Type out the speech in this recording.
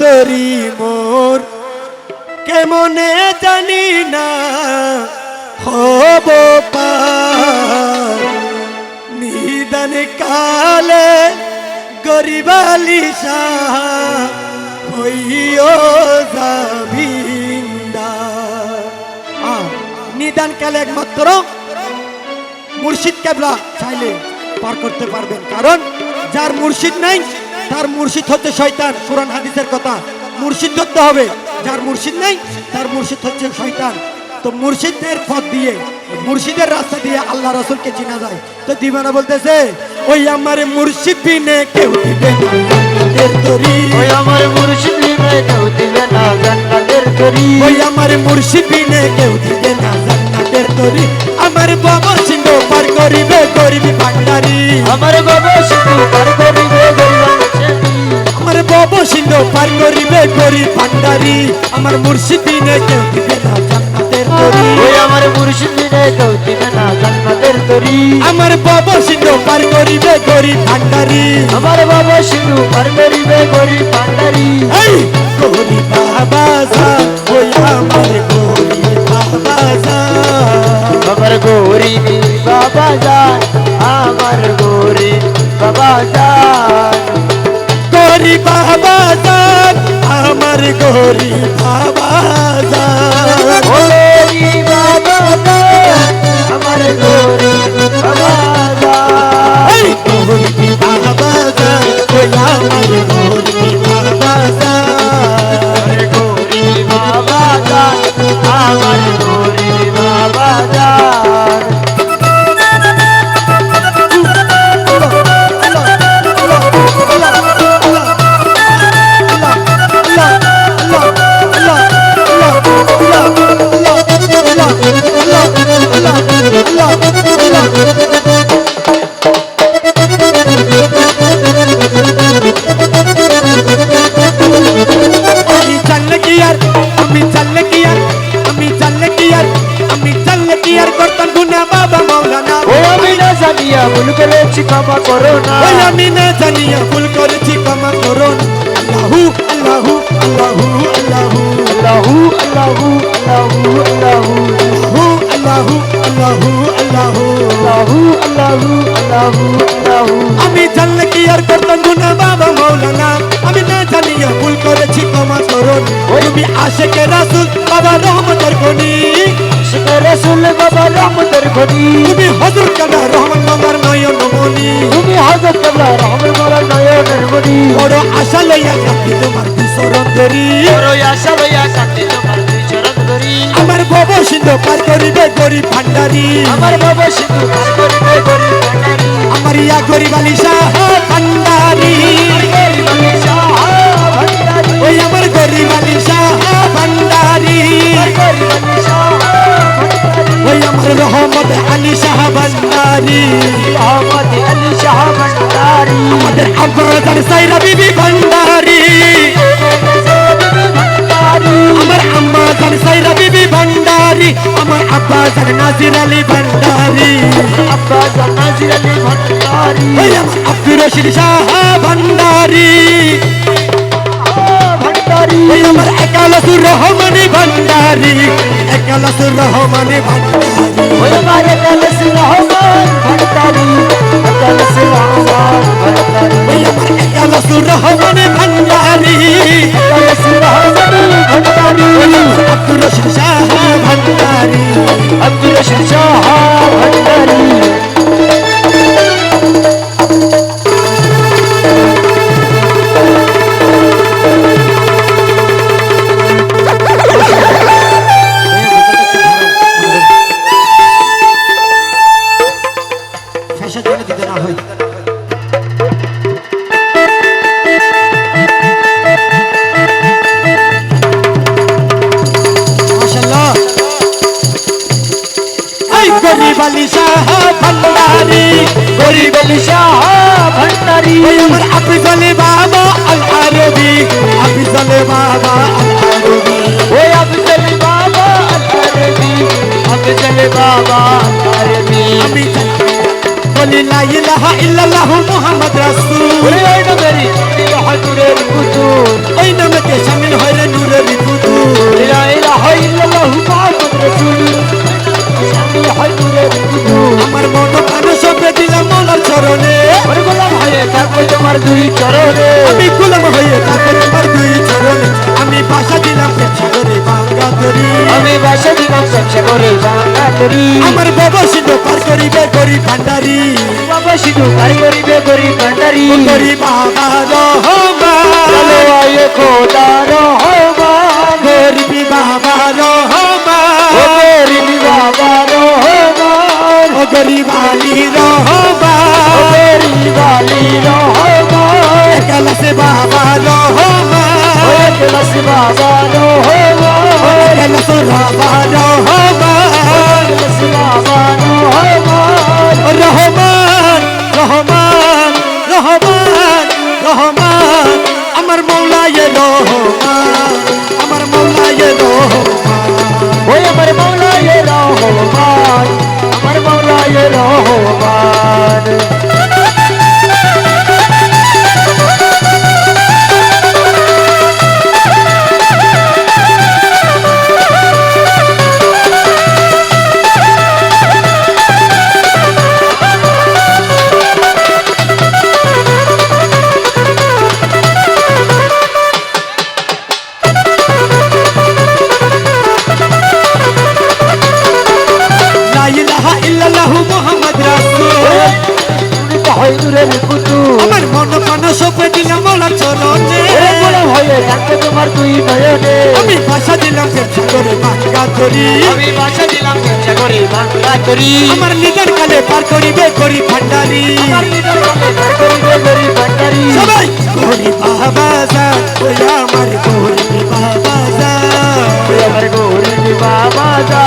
তরি মোর। কেমনে জানি না হব নিদান কালে গরিবালিশা হইও নিদান কালে একমাত্র মুর্শিদ কেবলা চাইলে পার করতে পারবেন, কারণ যার মুর্শিদ নাই তার মুর্শিদ হচ্ছে শয়তান কোরআন হাদিসের কথা। মুর্শিদ ধরতে হবে। যার মুর্শিদ নাই তার মুর্শিদ হচ্ছে শয়তান। তো মুর্শিদের পথ দিয়ে মুর্শিদের রাস্তা দিয়ে আল্লাহ রসুলকে চিনা যায়। তো দিবানা বলতেছে ওই আমার মুর্শিদ বিনে কেউ দিবে। ওই আমার মুর্শিদ বিনে কেউ দিবে না জান্নাতের তরি। ওই আমার মুর্শিদ বিনে কেউ দিবে না জান্নাতের তরি। আমার বাবা সিংহ পার করিবে গরিবি ভান্ডারি। আমার বাবা শুধু পার করিবে সিংহ পার করিবে গরিব ভান্ডারি। আমার মুর্শিদ কেউ দিবে না জান্নাতের তরি আমার মুর্শিদ কেউ দিবে না জান্নাতের তরি আমার বাবা সিংহ পার করিবে গরিব ভান্ডারি। আমার বাবা শুধু পার করিবে ভান্ডারি। এই বাবা যা ওই আমার গরিব বাবা যা। আমার বাবা আমার বাবা বাবা যান আমার গরি বাবা যান আমার গরি না জানিয়া ভুল করেছি ক্ষমা করো না ওই আমি না জানিয়া ভুল করেছি ক্ষমা করুন আল্লাহু আল্লাহু আল্লাহু আল্লাহু আল্লাহু আল্লাহু আল্লাহু আল্লাহু আল্লাহু আল্লাহু আল্লাহু আল্লাহু আল্লাহু আল্লাহু আল্লাহু আমি জানলে কি আর করতাম গুনা বাবা মাওলানা আমি না জানিয়া ভুল করেছি ক্ষমা করুন তুমি আশেকে রাসূল বাবা রহমতের গনি শিখে রসুল বাবা রহমতের ঘড়ি তুমি হযরত কাদা রহমান বাবার নয়ন মনি তুমি হজরত কবলা রহমের মালা নয়নের ঘড়ি বড় আশা লইয়া কাটি তোমার বিচরণ করি। বড় আশা লইয়া কাটে তোমার ধরি আমার বব সিন্ধ পার করিবে গরিব ভান্ডারি। আমার বাবা শুধু পার করিবে গরিব ভান্ডারি। আমার ইয়া গরিব আলী শাহ ভান্ডারি গরিব আলী শাহ ভান্ডারি ওই আমার গরিব আলী শাহ ভান্ডারি। আব্বাজান সাইরা বিবি ভান্ডারি। আমার আম্মা জান সাইরা বিবি ভান্ডারি আমার আব্বা জান নাজির আলী ভান্ডারি। আব্বা জানাজির আলী ভান্ডারি। ওই আমার আব্দুর রশিদ শাহ ভান্ডারি। ভান্ডারি। ওই আমার একালসুর রহমানি ভান্ডারি একালসুর রহমানি রহমান ভান্ডারি। আফিজল শাহ ভণ্ডারী আমার আফিজল নয়নে আমি গোলাম হয়ে থাকব তোমার দুই চরণে। আমি ভাষা দিলাম প্রেম করে বাংলা তরি। আমি ভাষা দিলাম ব্যবসা করে বাংলা করি আমার বাবা সিন্ধু পার করিবে গরিব ভান্ডারি। বাবা শুধু কাই করিবে করি ভান্ডারি। গরিব বাবা রহমান। আয়ে খোদা রহমান রহমান একালাসে বাবা রহমান ও একলাস বাবা রহমান একালাস বাবা রহমান ইলাহা ইল্লাল্লাহ মুহাম্মদ রাসূল। হয় নূরের কুতু আমার মন প্রাণ সপে দিলাম মোলা চরণে। মনে হয়ে রাখে তোমার দুই নয়নে। আমি ভাষা দিলাম ব্যবসা করে ভাঙ্গা করি আমি ভাষা দিলাম ব্যবসা করে ভাঙ্গা করি আমার নিজের কালে পার করিবে করি ভান্ডারি। আমার নিজের কালে পার করিবে করি ভান্ডারি। সবাই করি বাবাজা ওই আমার করি বাবাজা ওই আমার করি বাবাজা